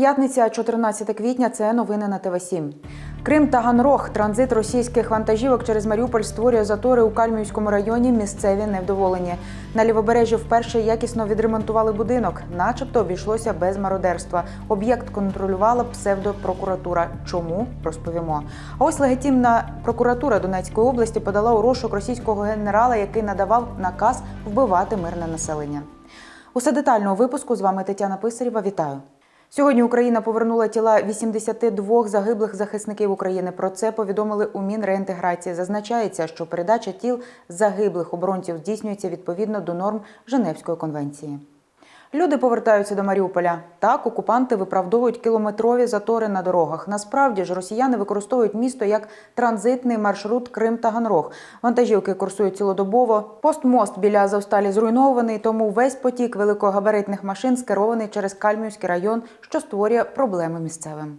П'ятниця, 14 квітня. Це новини на ТВ 7 Крим та Ганрог. Транзит російських вантажівок через Маріуполь створює затори у Кальмівському районі. Місцеві невдоволені. На лівобережжі вперше якісно відремонтували будинок, начебто обійшлося без мародерства. Об'єкт контролювала псевдопрокуратура. Чому розповімо? А ось легітимна прокуратура Донецької області подала у розшук російського генерала, який надавав наказ вбивати мирне населення. Усе детально у випуску з вами Тетяна Писарєва. Вітаю. Сьогодні Україна повернула тіла 82 загиблих захисників України. Про це повідомили у Мінреінтеграції. Зазначається, що передача тіл загиблих оборонців здійснюється відповідно до норм Женевської конвенції. Люди повертаються до Маріуполя. Так, окупанти виправдовують кілометрові затори на дорогах. Насправді ж росіяни використовують місто як транзитний маршрут Крим та Ганрог. Вантажівки курсують цілодобово. Постмост біля Азовсталі зруйнований, тому весь потік великогабаритних машин скерований через Кальмівський район, що створює проблеми місцевим.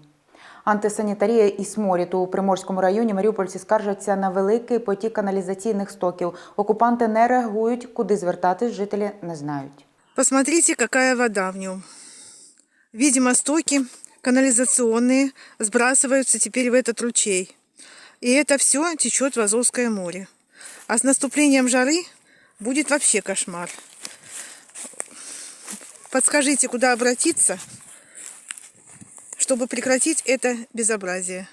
Антисанітарія і сморід у Приморському районі Маріупольці скаржаться на великий потік каналізаційних стоків. Окупанти не реагують, куди звертатись жителі не знають. Посмотрите, какая вода в нем. Видимо, стоки канализационные сбрасываются теперь в этот ручей. И это все течет в Азовское море. А с наступлением жары будет вообще кошмар. Подскажите, куда обратиться, чтобы прекратить это безобразие.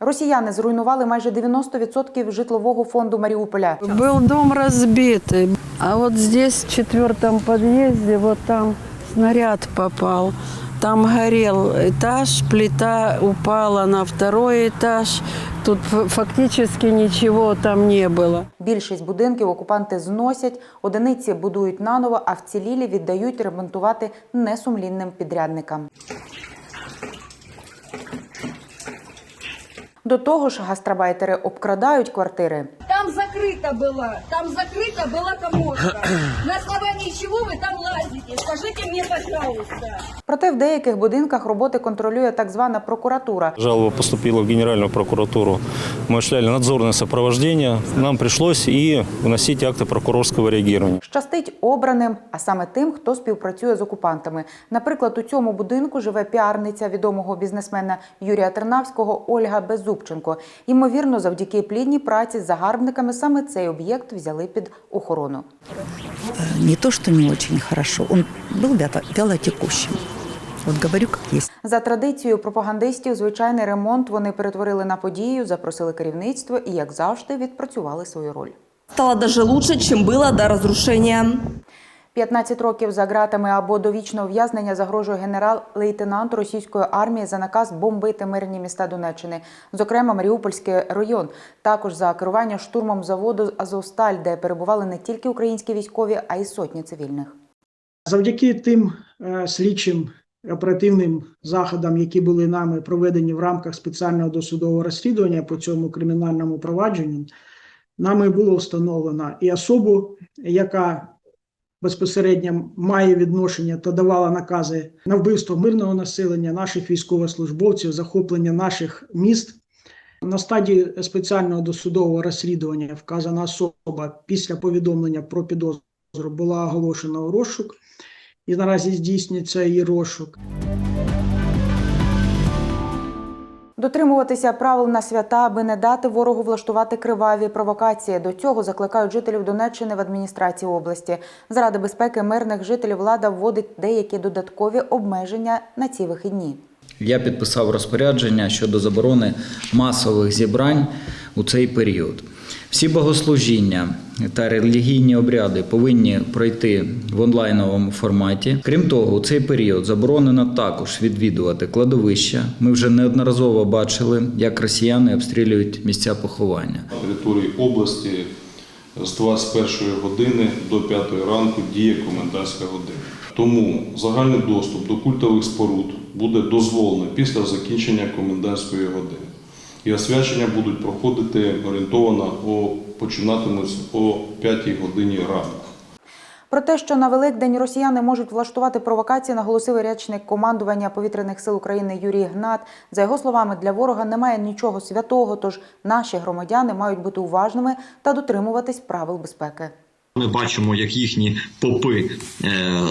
Росіяни зруйнували майже 90% житлового фонду Маріуполя. Был дом разбитый, а вот здесь, в четвертом подъезде, вот там снаряд попал. Там горел этаж, плита упала на второй этаж. Тут ф- фактически ничего там не было. Більшість будинків окупанти зносять, одиниці будують наново, а вцілілі віддають ремонтувати несумлінним підрядникам. До того ж, гастробайтери обкрадають квартири. Там закрыто было, там закрыта была коморка. На основании чего вы там лазите? Скажите мне, пожалуйста. Проте в деяких будинках роботи контролює так звана прокуратура. Жалоба поступила в Генеральную прокуратуру. Мы осуществляли надзорное сопровождение. Нам пришлось и вносить акты прокурорского реагирования. Щастить обраним, а саме тим, хто співпрацює з окупантами. Наприклад, у цьому будинку живе піарниця відомого бізнесмена Юрія Тернавського Ольга Беззубченко. Ймовірно, завдяки плідній праці з загарбниками саме цей об'єкт взяли під охорону. не то, что не очень хорошо, он был вяло- вялотекущим. Вот говорю, как есть. За традицією пропагандистів, звичайний ремонт вони перетворили на подію, запросили керівництво і, як завжди, відпрацювали свою роль. стало даже лучше, чем было до разрушения. 15 років за ґратами або довічного ув'язнення загрожує генерал-лейтенант російської армії за наказ бомбити мирні міста Донеччини, зокрема Маріупольський район. Також за керування штурмом заводу Азовсталь, де перебували не тільки українські військові, а й сотні цивільних. Завдяки тим е, слідчим оперативним заходам, які були нами проведені в рамках спеціального досудового розслідування по цьому кримінальному провадженню, нами було встановлено і особу, яка безпосередньо має відношення та давала накази на вбивство мирного населення, наших військовослужбовців, захоплення наших міст. На стадії спеціального досудового розслідування вказана особа після повідомлення про підозру була оголошена у розшук, і наразі здійснюється її розшук. Дотримуватися правил на свята, аби не дати ворогу влаштувати криваві провокації. До цього закликають жителів Донеччини в адміністрації області. Заради безпеки мирних жителів влада вводить деякі додаткові обмеження на ці вихідні. Я підписав розпорядження щодо заборони масових зібрань у цей період. Всі богослужіння та релігійні обряди повинні пройти в онлайновому форматі. Крім того, у цей період заборонено також відвідувати кладовища. Ми вже неодноразово бачили, як росіяни обстрілюють місця поховання. На території області з 21 години до 5 ранку діє комендантська година. Тому загальний доступ до культових споруд буде дозволений після закінчення комендантської години. І освячення будуть проходити орієнтовано о, починатимуться о 5 годині ранку. Про те, що на Великдень росіяни можуть влаштувати провокації, наголосив речник командування повітряних сил України Юрій Гнат. За його словами, для ворога немає нічого святого, тож наші громадяни мають бути уважними та дотримуватись правил безпеки. Ми бачимо, як їхні попи е,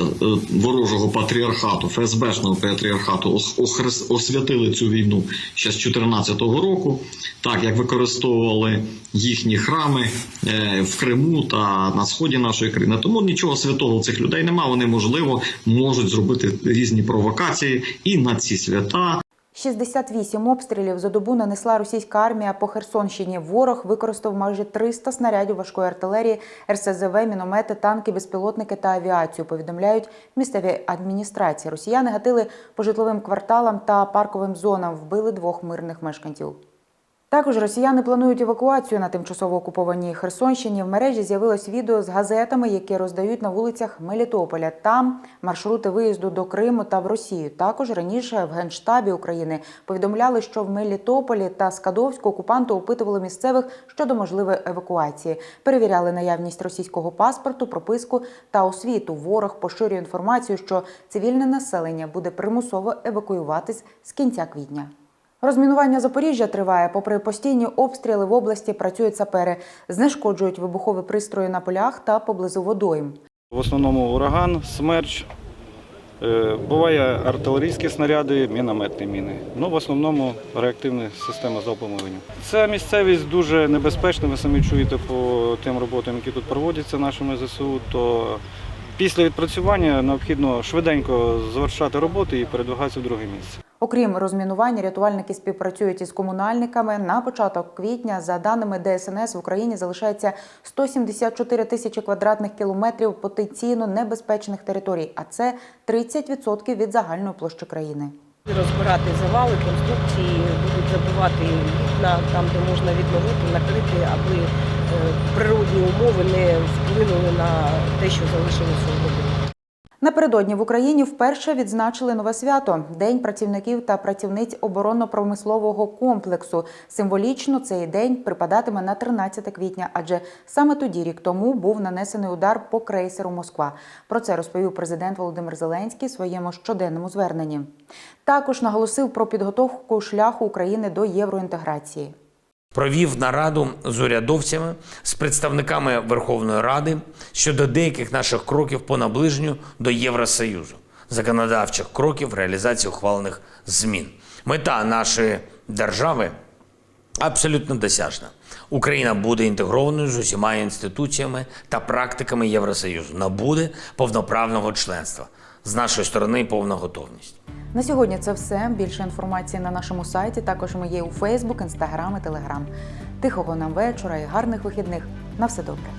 ворожого патріархату, ФСБшного патріархату ос- освятили цю війну ще з 2014 року, так як використовували їхні храми е, в Криму та на сході нашої країни. Тому нічого святого цих людей немає. Вони можливо можуть зробити різні провокації і на ці свята. 68 обстрілів за добу нанесла російська армія по Херсонщині. Ворог використав майже 300 снарядів важкої артилерії, РСЗВ, міномети, танки, безпілотники та авіацію. Повідомляють місцеві адміністрації. Росіяни гатили по житловим кварталам та парковим зонам. Вбили двох мирних мешканців. Також росіяни планують евакуацію на тимчасово окупованій Херсонщині. В мережі з'явилось відео з газетами, які роздають на вулицях Мелітополя. Там маршрути виїзду до Криму та в Росію. Також раніше в генштабі України повідомляли, що в Мелітополі та Скадовську окупанти опитували місцевих щодо можливої евакуації. Перевіряли наявність російського паспорту, прописку та освіту. Ворог поширює інформацію, що цивільне населення буде примусово евакуюватись з кінця квітня. Розмінування Запоріжжя триває. Попри постійні обстріли в області працюють сапери, знешкоджують вибухові пристрої на полях та поблизу водойм. В основному ураган, смерч. Е, Буває артилерійські снаряди, мінометні міни. Ну, в основному реактивна система залпового вогню. Ця місцевість дуже небезпечна, ви самі чуєте по тим роботам, які тут проводяться нашими ЗСУ. То після відпрацювання необхідно швиденько завершати роботи і передвигатися в друге місце. Окрім розмінування, рятувальники співпрацюють із комунальниками. На початок квітня, за даними ДСНС, в Україні залишається 174 тисячі квадратних кілометрів потенційно небезпечних територій, а це 30% від загальної площі країни. Розбирати завали, конструкції, будуть забивати вікна там, де можна відновити, накрити, аби е, природні умови не вплинули на те, що залишилося воді. Напередодні в Україні вперше відзначили нове свято День працівників та працівниць оборонно-промислового комплексу. Символічно цей день припадатиме на 13 квітня, адже саме тоді, рік тому, був нанесений удар по крейсеру Москва. Про це розповів президент Володимир Зеленський в своєму щоденному зверненні. Також наголосив про підготовку шляху України до євроінтеграції. Провів нараду з урядовцями, з представниками Верховної Ради щодо деяких наших кроків по наближенню до Євросоюзу, законодавчих кроків реалізації ухвалених змін. Мета нашої держави абсолютно досяжна. Україна буде інтегрованою з усіма інституціями та практиками Євросоюзу, набуде повноправного членства. З нашої сторони повна готовність. На сьогодні це все. Більше інформації на нашому сайті. Також ми є у Фейсбук, Інстаграм і Телеграм. Тихого нам вечора і гарних вихідних. На все добре.